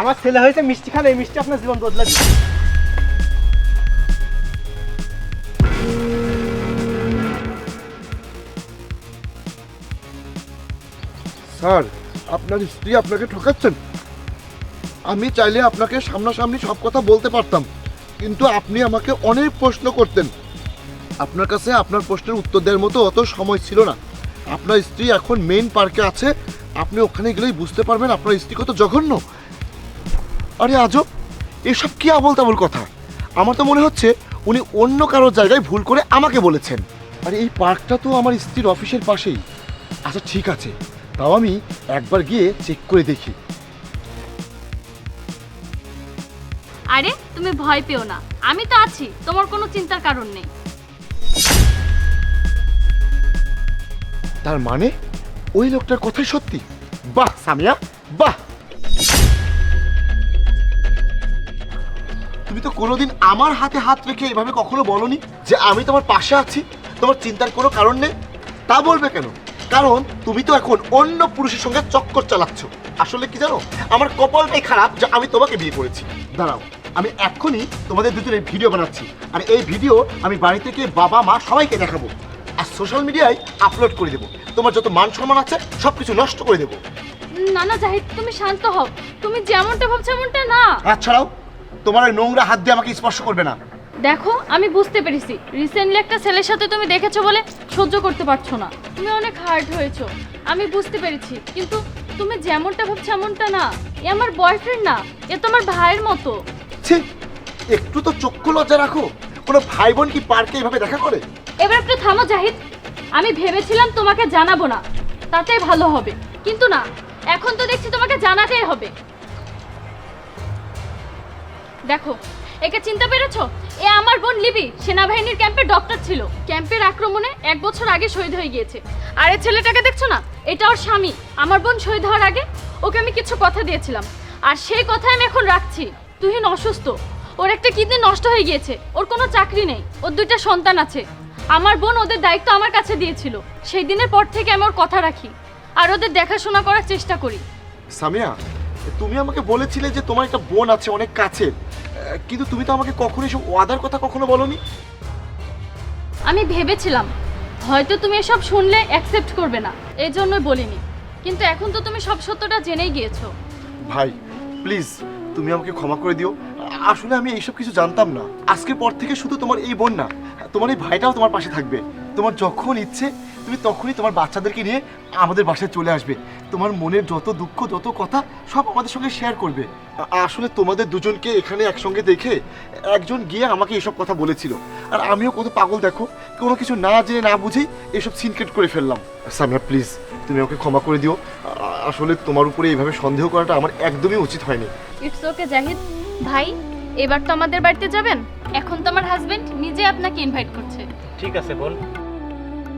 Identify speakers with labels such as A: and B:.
A: আমার ছেলে হয়েছে মিষ্টি খান, এই মিষ্টি আপনার জীবন বদলা দিবে।
B: স্যার, আপনার স্ত্রী আপনাকে ঠকাচ্ছেন। আমি চাইলে আপনাকে সামনাসামনি সব কথা বলতে পারতাম, কিন্তু আপনি আমাকে অনেক প্রশ্ন করতেন। আপনার কাছে আপনার প্রশ্নের উত্তর দেওয়ার মতো অত সময় ছিল না। আপনার স্ত্রী এখন মেইন পার্কে আছে। আপনি ওখানে গেলেই বুঝতে পারবেন আপনার স্ত্রী কত জঘন্য। আরে আজব এসব কি আবল তাবল কথা? আমার তো মনে হচ্ছে উনি অন্য কারোর জায়গায় ভুল করে আমাকে বলেছেন। আরে এই পার্কটা তো আমার স্ত্রীর অফিসের পাশেই। আচ্ছা ঠিক আছে তাও আমি একবার গিয়ে চেক করে দেখি।
C: আরে তুমি ভয় পেও না আমি তো আছি তোমার কোনো চিন্তার কারণ নেই।
B: তার মানে ওই লোকটার কথাই সত্যি? বাহ সামিয়া বাহ! তুমি তো কোনোদিন আমার হাতে হাত রেখে এভাবে কখনো বলনি যে আমি তোমার পাশে আছি তোমার চিন্তার কোনো কারণ নেই? তা বলবে কেন? কারণ তুমি তো এখন অন্য পুরুষের সঙ্গে চক্কর চালাচ্ছ। আসলে কি জানো? আমার কপালটাই খারাপ যে আমি তোমাকে বিয়ে করেছি। দাঁড়াও আমি এক্ষুনি তোমাদের দুজনের ভিডিও বানাচ্ছি। আর এই ভিডিও আমি বাড়ি থেকে বাবা মা সবাইকে দেখাবো। আর সোশ্যাল মিডিয়ায় আপলোড করে দেবো। তোমার যত মান সম্মান আছে সব কিছু নষ্ট করে দেবো।
C: না না জাহিদ তুমি শান্ত হও। তুমি যেমনটা ভাবছ এমনটা না।
B: হাত ছাড়াও। তোমার ওই নোংরা হাত দিয়ে আমাকে স্পর্শ করবে না।
C: দেখো আমি বুঝতে পেরেছি। রিসেন্টলি একটা ছেলের সাথে তুমি দেখেছ বলে সহ্য করতে পারছ না। তুমি অনেক হার্ট হয়েছো। আমি বুঝতে পেরেছি। কিন্তু তুমি যেমনটা ভাবছ এমনটা না। এ আমার বয়ফ্রেন্ড না। এ তোমার ভাইয়ের মতো।
B: ছি একটু তো চক্ষু লজ্জা রাখো। কোনো ভাই বোন কি পার্কে এইভাবে দেখা করে?
C: এবার একটু থামো জাহিদ। আমি ভেবেছিলাম তোমাকে জানাব না। তাতে ভালো হবে। কিন্তু না এখন তো দেখছি তোমাকে জানাতেই হবে। দেখো, একে চিনতে পেরেছ? এ আমার বোন লিবি সেনাবাহিনীর ক্যাম্পে ডক্টর ছিল। ক্যাম্পের আক্রমণে এক বছর আগে শহীদ হয়ে গিয়েছে। আর এই ছেলেটাকে দেখছ না? এটা ওর স্বামী। আমার বোন শহীদ হওয়ার আগে ওকে আমি কিছু কথা দিয়েছিলাম। আর সেই কথা আমি এখন রাখছি। তুহিন অসুস্থ। ওর একটা কিডনি নষ্ট হয়ে গিয়েছে। ওর কোনো চাকরি নেই। ওর দুইটা সন্তান আছে। আমার বোন ওদের দায়িত্ব আমার কাছে দিয়েছিল। সেই দিনের পর থেকে আমি ওর কথা রাখি। আর ওদের দেখাশোনা করার চেষ্টা করি।
B: সামিয়া, তুমি আমাকে বলেছিলে যে তোমার একটা বোন আছে, অনেক কাছে কিন্তু তুমি তো আমাকে কখনো এসব ওয়াদার কথা কখনো বলনি?
C: আমি ভেবেছিলাম হয়তো তুমি এসব শুনলে অ্যাকসেপ্ট করবে না এই জন্য বলিনি। কিন্তু এখন তো তুমি সব সত্যটা জেনেই গিয়েছো।
B: ভাই প্লিজ তুমি আমাকে ক্ষমা করে দিও। আসলে আমি এইসব কিছু জানতাম না। আজকের পর থেকে শুধু তোমার এই বোন না তোমার এই ভাইটাও তোমার পাশে থাকবে। তোমার যখন ইচ্ছে তুমি তখনই তোমার বাচ্চাদেরকে নিয়ে আমাদের বাসায় চলে আসবে। তোমার মনের যত দুঃখ যত কথা সব আমাদের সঙ্গে শেয়ার করবে। আসলে তোমাদের দুজনকে এখানে একসঙ্গে দেখে একজন গিয়ে আমাকে এসব কথা বলেছিল। আর আমিও কত পাগল দেখো কোনো কিছু না জেনে না বুঝেই এসব সিনক্রেট করে ফেললাম। সামিয়া প্লিজ তুমি আমাকে ক্ষমা করে দিও। আসলে তোমার উপরে এইভাবে সন্দেহ করাটা আমার একদমই উচিত হয়নি।
C: It's okay Jahid. ভাই এবার তো আমাদের বাড়িতে যাবেন? এখন তো আমার হাজবেন্ড নিজে আপনাকে ইনভাইট করছে।
A: ঠিক আছে বল।